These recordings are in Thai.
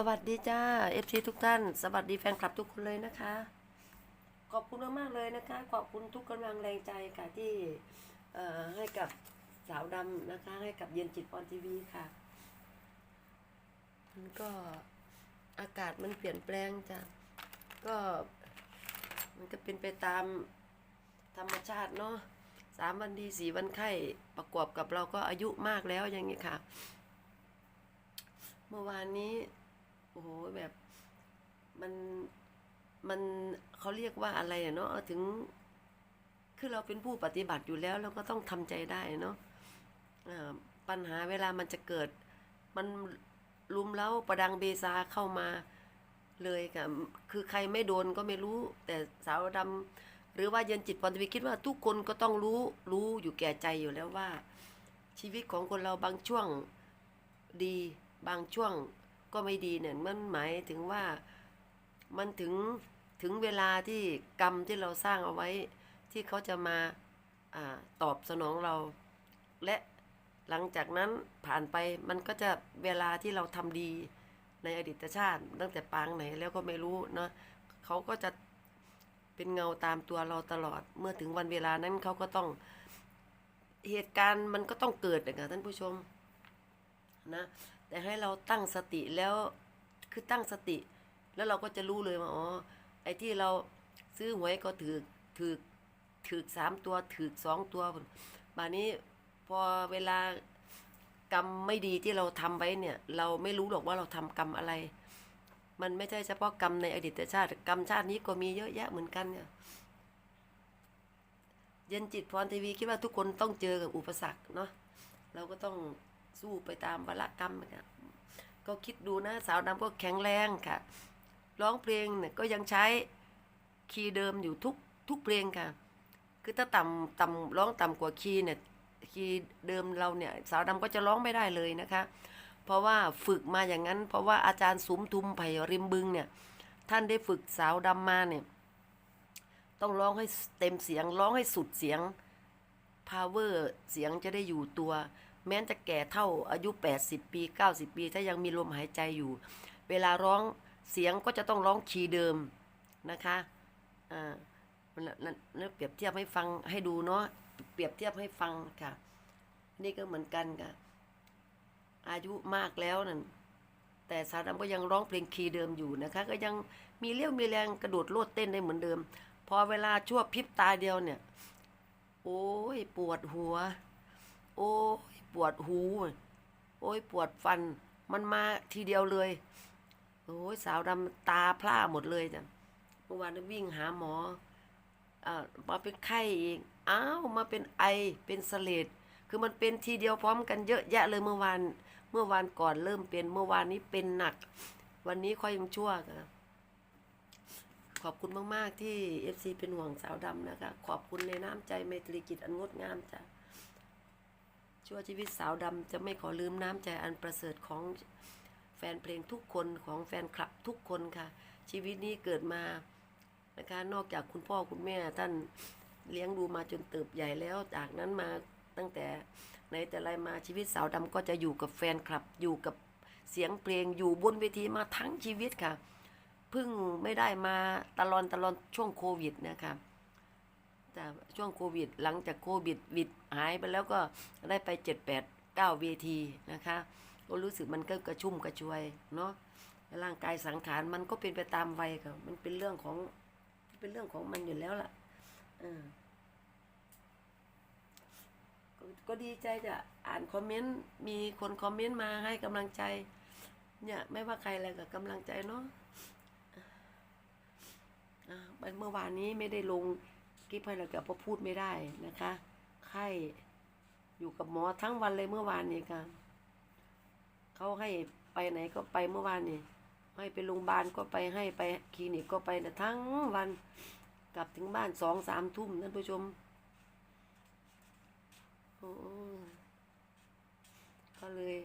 สวัสดีจ้าเอฟซีทุกท่าน สวัสดีแฟนคลับทุกคนเลยนะคะ ขอบคุณมากๆเลยนะคะ ขอบคุณทุกกำลังแรงใจค่ะที่เอ่อให้กับสาวดำนะคะ ให้กับเย็นจิตปอนทีวีค่ะ มันก็อากาศมันเปลี่ยนแปลงจ้ะ ก็มันก็เป็นไปตามธรรมชาติเนาะสามวันดีสี่วันไข้ประกอบกับเราก็อายุมากแล้วอย่างนี้ค่ะ เมื่อวานนี้ อ้โหแบบมันมันเขาเรียกว่าอะไรเนาะถึง คือเราเป็นผู้ปฏิบัติอยู่แล้วเราก็ต้องทำใจได้เนาะปัญหาเวลามันจะเกิด มันลุมเล้าประดังเบซาเข้ามาเลยค่ะคือใครไม่โดนก็ไม่รู้ แต่สาวดำหรือว่าเย็นจิตปอนทวีคิดว่าทุกคนก็ต้องรู้รู้อยู่แก่ใจอยู่แล้วว่า ชีวิตของคนเราบางช่วงดีบางช่วง ก็ไม่ดีเนี่ยมันหมายถึงว่ามันถึงถึงเวลาที่กรรมที่เราสร้างเอาไว้ ที่เขาจะมาอตอบสนองเรา และหลังจากนั้นผ่านไปมันก็จะเวลาที่เราทำดีในอดีตชาติ ตั้งแต่ปางไหนแล้วก็ไม่รู้เนาะเขาก็จะเป็นเงาตามตัวเราตลอด เมื่อถึงวันเวลานั้นเขาก็ต้องเหตุการณ์มันก็ต้องเกิดนะคะท่านผู้ชมนะ แต่ให้เราตั้งสติแล้วคือตั้งสติ แล้วเราก็จะรู้เลยว่าอ๋อไอ้ที่เราซื้อหวยก็ถือถือถือสามตัวถือสองตัวบานนี้พอเวลากรรมไม่ดีที่เราทำไว้เนี่ย เราไม่รู้หรอกว่าเราทำกรรมอะไร มันไม่ใช่เฉพาะกรรมในอดีตชาติ กรรมชาตินี้ก็มีเยอะแยะเหมือนกันเนี่ยเย็นจิตพรทีวีคิดว่าทุกคนต้องเจอกับอุปสรรคเนาะเราก็ต้อง สู้ไปตามวรกรรมครับก็คิดดูนะสาวดำก็แข็งแรงค่ะ ร้องเพลงเนี่ยก็ยังใช้คีย์เดิมอยู่ทุกทุกเพลงค่ะ คือถ้าต่ำต่ำร้องต่ำกว่าคีย์เนี่ยคีย์เดิมเราเนี่ยสาวดำก็จะร้องไม่ได้เลยนะคะ เพราะว่าฝึกมาอย่างนั้น เพราะว่าอาจารย์สุมทุมไผ่ริมบึงเนี่ยท่านได้ฝึกสาวดำมาเนี่ยต้องร้องให้เต็มเสียงร้องให้สุดเสียง power เสียงจะได้อยู่ตัว แม้นจะแก่เท่าอายุ 80 ปี 90 ปี ถ้ายังมีลมหายใจอยู่ เวลาร้องเสียงก็จะต้องร้องคีย์เดิมนะคะอ่านั่นนั่นนั่นเปรียบเทียบให้ฟังให้ดูเนาะเปรียบเทียบให้ฟังค่ะ นี่ก็เหมือนกันค่ะ อายุมากแล้วนั่นแต่สาวดำก็ยังร้องเพลงคีย์เดิมอยู่นะคะ ก็ยังมีเลี้ยวมีแรงกระโดดโลดเต้นได้เหมือนเดิม พอเวลาชั่วพริบตาเดียวเนี่ย โอ้ยปวดหัว โอ้ย ปวดหู โอ้ยปวดฟัน มันมาทีเดียวเลย โอ้ยสาวดำตาพร่าหมดเลยจ้ะเมื่อวานวิ่งหาหมออ่ามาเป็นไข้อีกอ้าวมาเป็นไอเป็นเสลดคือมันเป็นทีเดียวพร้อมกันเยอะแยะเลยเมื่อวานเมื่อวานก่อนเริ่มเป็นเมื่อวานนี้เป็นหนัก วันนี้ค่อยยังชั่วค่ะขอบคุณมาก ๆ ที่ FC เป็นห่วงสาวดำนะคะ ขอบคุณในน้ำใจไมตรีจิตอันงดงามจ้ะ ชั่วชีวิตสาวดำจะไม่ขอลืมน้ำใจอันประเสริฐของแฟนเพลงทุกคนของแฟนคลับทุกคนค่ะ ชีวิตนี้เกิดมานะคะนอกจากคุณพ่อคุณแม่ท่านเลี้ยงดูมาจนเติบใหญ่แล้วจากนั้นมาตั้งแต่ไหนแต่ไรมาชีวิตสาวดำก็จะอยู่กับแฟนคลับ อยู่กับเสียงเพลงอยู่บนเวทีมาทั้งชีวิตค่ะเพิ่งไม่ได้มาตลอดตลอดช่วงโควิดนะคะ แต่ช่วงโควิด หลังจากโควิดวิดหายไปแล้วก็ได้ไปเจ็ดแปดเก้าเวทีนะคะ ก็รู้สึกมันก็กระชุ่มกระชวยเนาะร่างกายสังขารมันก็เป็นไปตามวัยค่ะมันเป็นเรื่องของเป็นเรื่องของมันอยู่แล้วล่ะออก็ก็ดีใจจะอ่านคอมเมนต์ มีคนคอมเมนต์มาให้กำลังใจ เนี่ย ไม่ว่าใครอะไรกับกำลังใจเนาะอ่าเมื่อวานนี้ไม่ได้ลง คลิปให้เรากับเพราะพูดไม่ได้นะคะไข้อยู่กับหมอทั้งวันเลยเมื่อวานนี้ค่ะเขาให้ไปไหนก็ไปเมื่อวานนี้ให้ไปโรงพยาบาลก็ไปให้ไปคลินิกก็ไปนะทั้งวันกลับถึงบ้านสองสามทุ่มท่านผู้ชมโอ้ก็เลย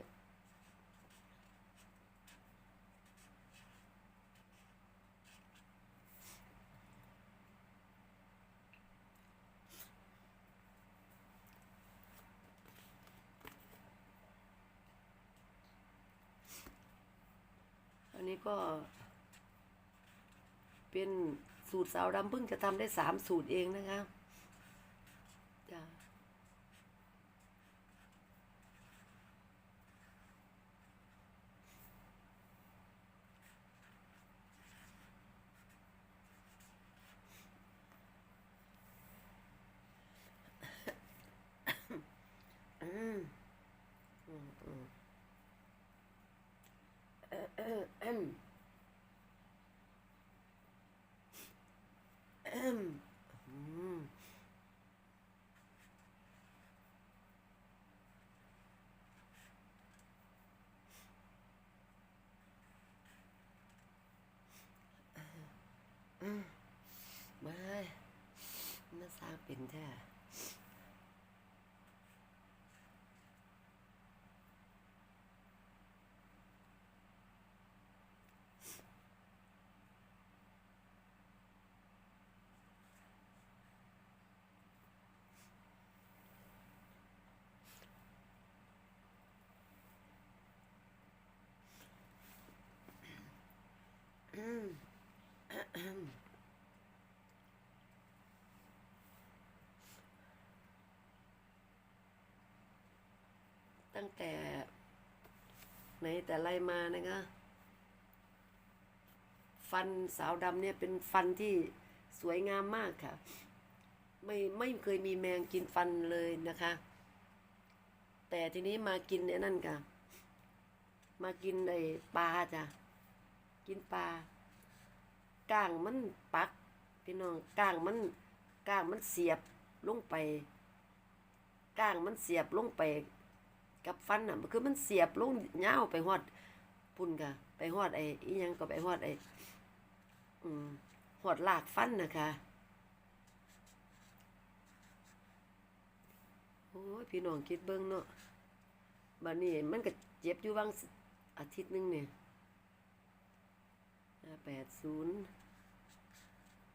นี้ก็ เป็นสูตรสาวดำเพิ่งจะทำได้สามสูตรเองนะคะจ้ะ อืมอืมอืมเอ่อเอ่อเอิ่ มเอิ่มอืมอืมมามาสร้างเป็นแท้ ตั้งแต่ไหนแต่ไรมานะคะฟันสาวดำเนี่ยเป็นฟันที่สวยงามมากค่ะ ไม่ไม่เคยมีแมงกินฟันเลยนะคะ แต่ทีนี้มากินเนี่ยนั่นค่ะ มากินไอ้ปลาจ้ะกินปลาก้างมันปัก พี่น้องก้างมันก้างมันเสียบลงไปก้างมันเสียบลงไป กับฟันอะมันคือมันเสียบลงยาไปฮอดพุ่นกะไปฮอดไอ้อีหยังก็ไปฮอดไอ้อืมฮอดลากฟันนะคะโอ้ยพี่น้องคิดเบิ่งเนาะบัดนี้มันก็เจ็บอยู่บางอาทิตย์นึงเนี่ยแปดศูนย์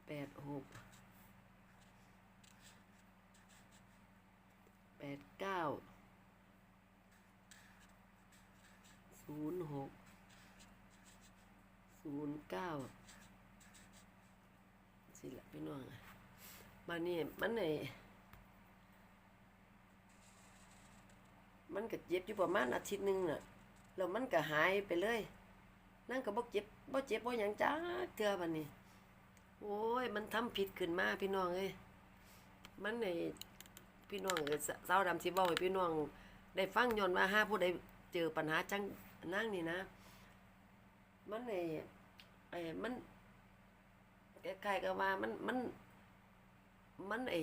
แปดหกแปดเก้า ศูนย์หกศูนย์เก้าสิละพี่น้องมานี่มันไอมันก็เจ็บอยู่ประมาณอาทิตย์หนึงน่ะแล้วมันก็หายไปเลยนั่นก็บ่เจ็บบ่เจ็บบ่หยังจ้าเทื่อบัดนี้โอ้ย มันทำผิดขึ้นมาพี่น้องเอ้ยมันไอพี่น้องเอ้ยสาวดำสิเว้าให้พี่น้อง ได้ฟังย้อนว่าหาผู้ใดเจอปัญหาจัง นั่งนี่นะ มันไอ้ไอ้มันใคล้ๆกับว่ามันมันมันไอ้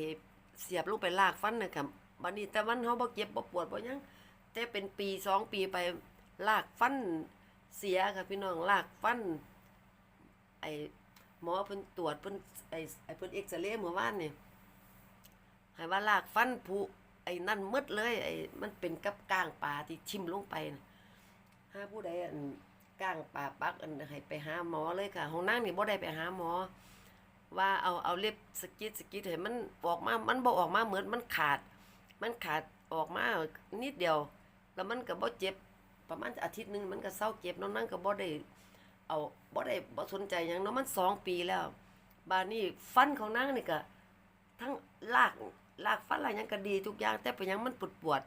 เสียบลงไปลากฟันนะครับบัดนี้แต่มันเฮาบ่เจ็บบ่ปวดบ่หยังแต่เป็นปีสองปีไปลากฟันเสียค่ะพี่น้องลากฟัน ไอ้หมอเพิ่นตรวจเพิ่นไอ้ไอ้เพิ่นเอ็กซเรย์เมื่อวานนี่ให้ว่าลากฟันผุไอ้นั่นหมดเลยไอ้มันเป็นกับก้างปลาที่ชิมลงไปน่ะ ถ้าผู้ใดอันก้างปลาปักอันให้ไปหาหมอเลยค่ะห้องนั่งนี่บ่ได้ไปหาหมอ ว่าเอาเอาเล็บสกิดสกิดให้มันออกมามันบ่ออกมาเหมือนมันขาด มันขาดออกมานิดเดียว แล้วมันก็บ่เจ็บ ประมาณอาทิตย์นึงมันก็เศร้าเจ็บน้องนั่งก็บ่ได้เอาบ่ได้บ่สนใจหยังเนาะมันสองปีแล้ว บานี้ฟันของนางนี่ก็ทั้งลากลากฟันลากหยังก็ดีทุกอย่าง แต่เป็นหยังมันปวดปวด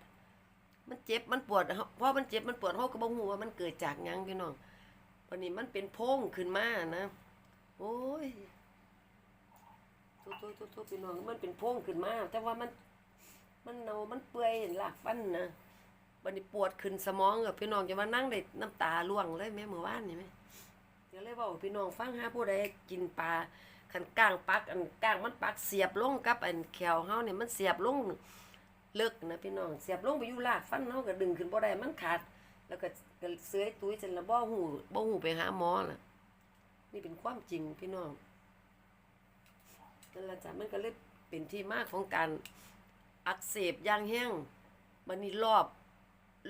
มันเจ็บมันปวดเพราะมันเจ็บมันปวดเฮาก็บ่ฮู้ว่ามันเกิดจากหยังพี่น้องวันนี้มันเป็นโพงขึ้นมานะโอ้ยโทษๆๆๆพี่น้องมันเป็นโพงขึ้นมาแต่ว่ามัน มันเนามันเปื่อยหลากฟันนะวันนี้ปวดขึ้นสมองกับพี่น้องจะมานั่งได้น้ำตาร่วงเลยแม่เมื่อวานนี่ไหมเดี๋ยวเลยบอกพี่น้องฟังหาผู้ใดกินปลาขันก้างปักอันก้างมันปักเสียบลงกับอันแขวเฮาเนี่ยมันเสียบลง เลิกนะพี่น้องเสียบลงไปอยู่ลากฟันเฮาะก็ดึงขึ้นบ่ได้มันขาด แล้วก็ก็เสื้อตุ้ยจนละบ่หูบ่หูไปหาหมอน่ะ นี่เป็นความจริงพี่น้องนั่นละจ้ะมันก็เลยเป็นที่มากของการอักเสบย่างแห้งมันนี่รอบ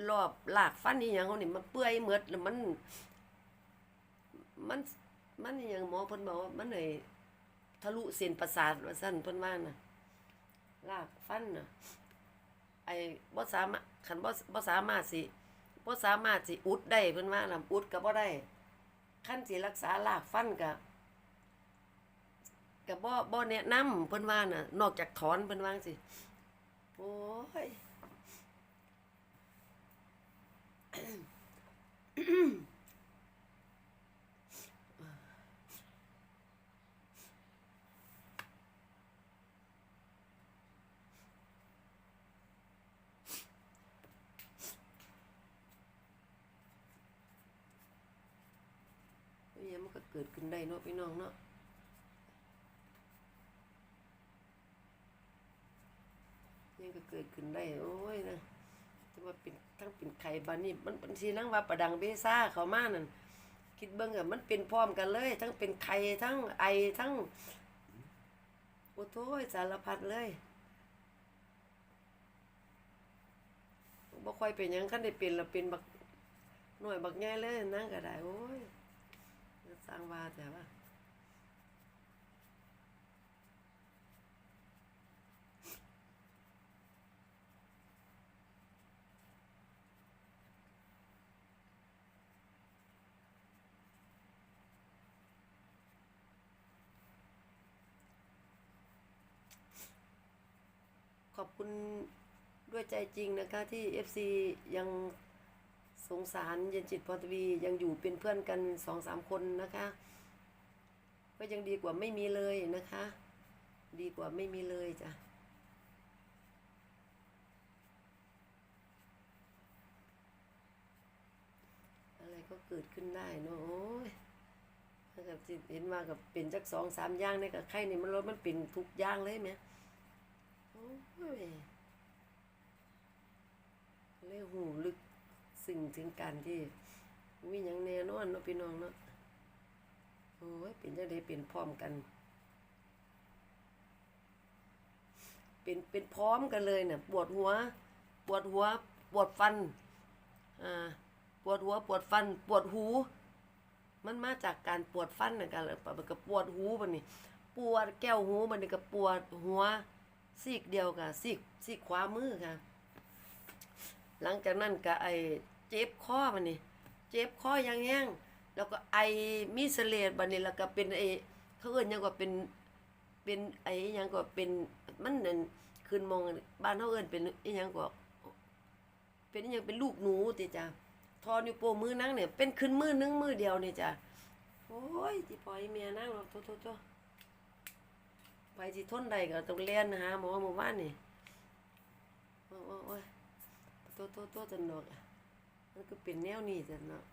รอบลากฟันนี่อยังเขานี่มันเปื่อยเหมือดแล้วมัน มันมันอหยังหมอเพิ่นบอกว่ามันไอ้ทะลุเส้นประสาทว่าซั่นเพิ่นว่าน่ะลากฟันน่ะ ไอ้บ่สามารถขันบ่บ่สามารถสิบ่สามารถสิอุดได้เพิ่นว่าน่ะอุดก็บ่ได้ขั้นสิรักษาลากฟันกับกับบ่บ่แนะนำเพิ่นว่าน่ะ นอกจากถอนเพิ่นว่าจังสิโอ้ย เนี่ยมันก็เกิดขึ้นได้ เนาะพี่น้องเนาะยังก็เกิดขึ้นได้โอ้ยนะจะว่าเป็นทั้งเป็นไข่บานนี่มันเป็นสีนังว่าประดังเบซ่าเขามานั่นคิดเบิ่งอะมันเป็นพร้อมกันเลย ทั้งเป็นไข่ทั้งไอทั้งโอ้โถยสารพัดเลยบ่ค่อยเป็นยังคันได้เป็นและเป็นบักหน่วยบักใหญ่เลยนั่งก็ได้โอ้ย สร้างว่าแต่ว่าขอบคุณด้วยใจจริงนะคะที่ FC ยัง สงสารเย็นจิตพรทวียังอยู่เป็นเพื่อนกันสองสามคนนะคะ ก็ยังดีกว่าไม่มีเลยนะคะ ดีกว่าไม่มีเลยจ้ะอะไรก็เกิดขึ้นได้เนอะโอ้ยถ้ากับสิเห็นว่ากับเป็นจักสองสามย่างเนี่ยกับไข่นี่มันรถมันเป็นทุกย่างเลยไหมโอ้ยเลยหูลึก สิ่งถึงการที่มีอย่างแน่นอนเนาะพี่น้องเนาะโอ้ยเป็นจังไดเป็นพร้อมกัน เป็นเป็นพร้อมกันเลยเนี่ยปวดหัว ปวดหัว ปวดฟันอ่าปวดหัวปวดฟัน ปวดหู มันมาจากการปวดฟันนะกันมันก็ปวดหูบันนี่ปวดแก้วหูบันนี่ก็ปวดหัวซีกเดียวกับซีกซีกขวามือค่ะ หลังจากนั้นก็ไอ เจ็บคอมันนี่เจ็บคออย่างแห้งแล้วก็ไอมีเสเลดบันนี้แล้วก็เป็นไอเขาเอิ้นยังก็เป็นเป็นไอยังก็เป็นมันนั่นคืนมองบ้านเขาเอิ้นเป็นอยังก็เป็นยังเป็นลูกหนูติจ้ะทอนิ้วโป้มือนั่งเนี่ยเป็นขึ้นมือนึงมือเดียวนี่จ้ะโอ้ยจิปล่อยเมียนั่งหรอกโทษๆไปสิทนได้ก็ต้องเรียนหาหมอหมู่บ้านนี่โอ้ยโอ้ยตัวตัวตัวจันดอกอะ มันก็เป็นแนวนี้จันเนาะ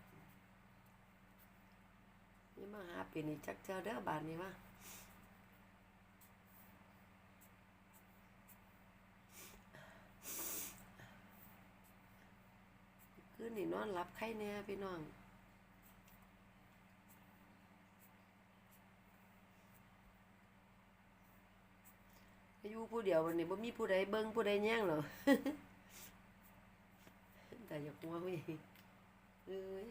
นี่มาหาเป็นนี่จักเจ้าเด้อบานนี่ว่าคืนนี่นอนรับไข้แน่พี่น้องอยู่ผู้เดียววันนี้บ่มีผู้ใดเบิ่งผู้ใดแย่งหรอ แต่อย่ากลัวเว้ยเอ้ย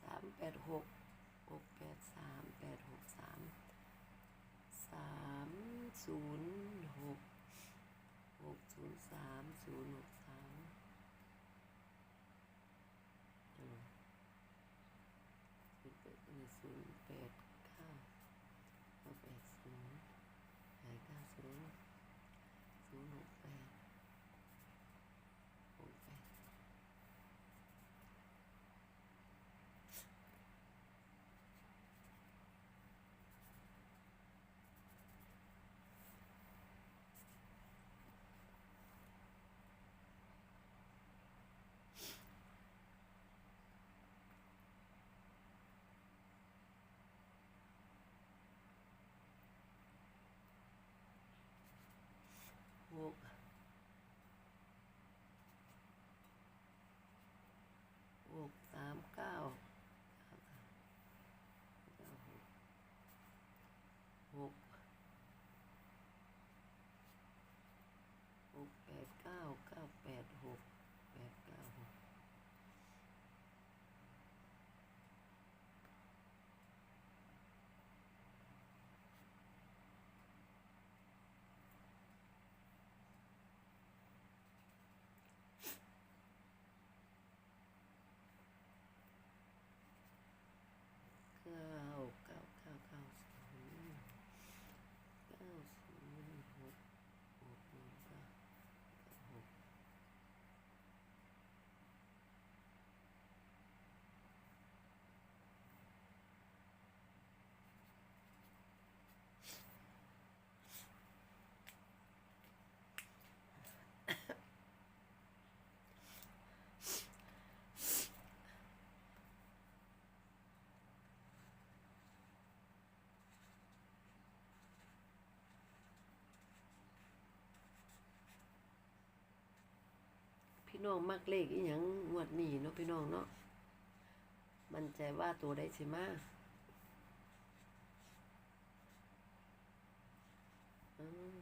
สามแป ดหกหกแปดสามแปดหกสามสามศูนย์หกหกศูนย์สามศูนย์หกสามอืมศูนย์แปดศูนย์แปด 189 น้องมักเลขอีหยังงวดนี้เนาะพี่น้องเนาะ มันใจว่าตัวได้สิมาอืม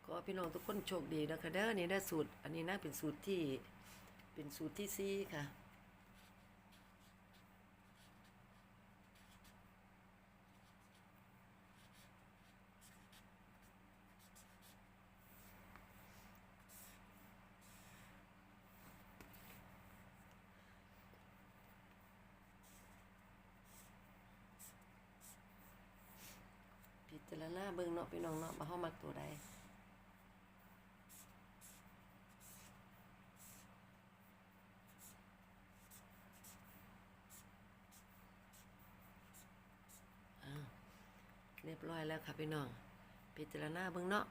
ข อพี่น้องทุกคนโชคดีนะคะเด้อนี่ได้สูตร อันนี้นะเป็นสูตรที่เป็นสูตรที่สี่ค่ะพิจารณาเบิ่งเนาะพี่น้องเนาะมาเฮามักตัวใด อ้าวเรียบร้ อยแล้วค่ะพี่น้อง พิจารณาเบื้องเนาะ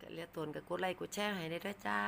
ก็เรียกตนกับกดไลค์กดแชร์ให้ได้ด้วยจ้า